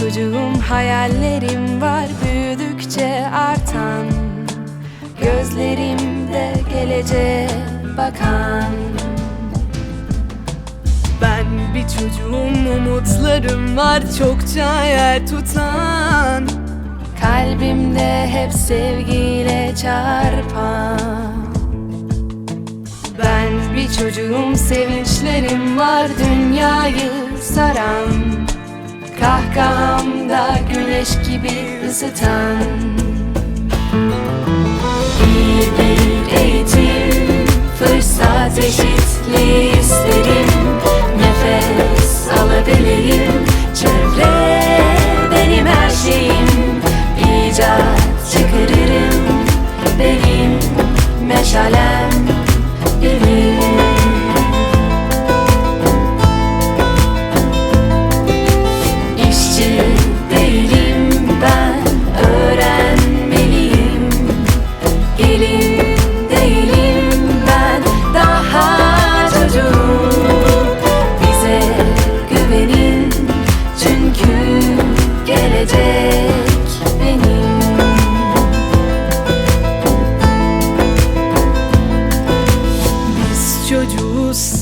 çocuğum hayallerim var büyüdükçe artan. Gözlerimde geleceğe bakan. Ben bir çocuğum umutlarım var çokça yer tutan. Kalbimde hep sevgiyle çarpan. Ben bir çocuğum sevinçlerim var dünyayı saran güneş gibi ısıtan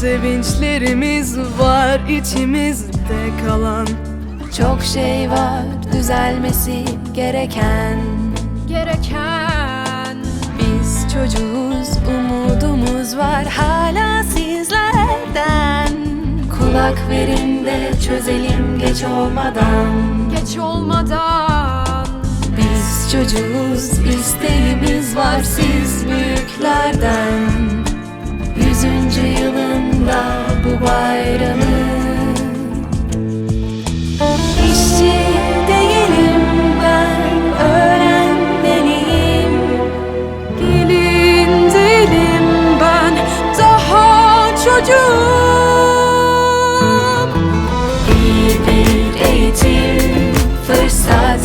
sevinçlerimiz var içimizde kalan. Çok şey var düzelmesi gereken. Gereken. Biz çocuğuz umudumuz var hala sizlerden. Kulak verin de çözelim geç olmadan. Geç olmadan. Biz çocuğuz isteğimiz var siz büyüklerden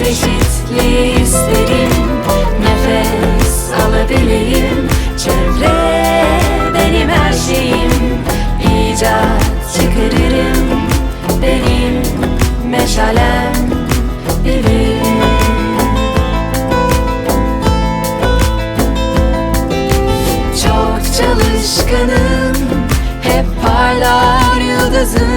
eşitliği isterim. Nefes alabileyim, çevre benim her şeyim. İcat çıkarırım, benim meşalem bilir Çok çalışkanım, hep parlar yıldızım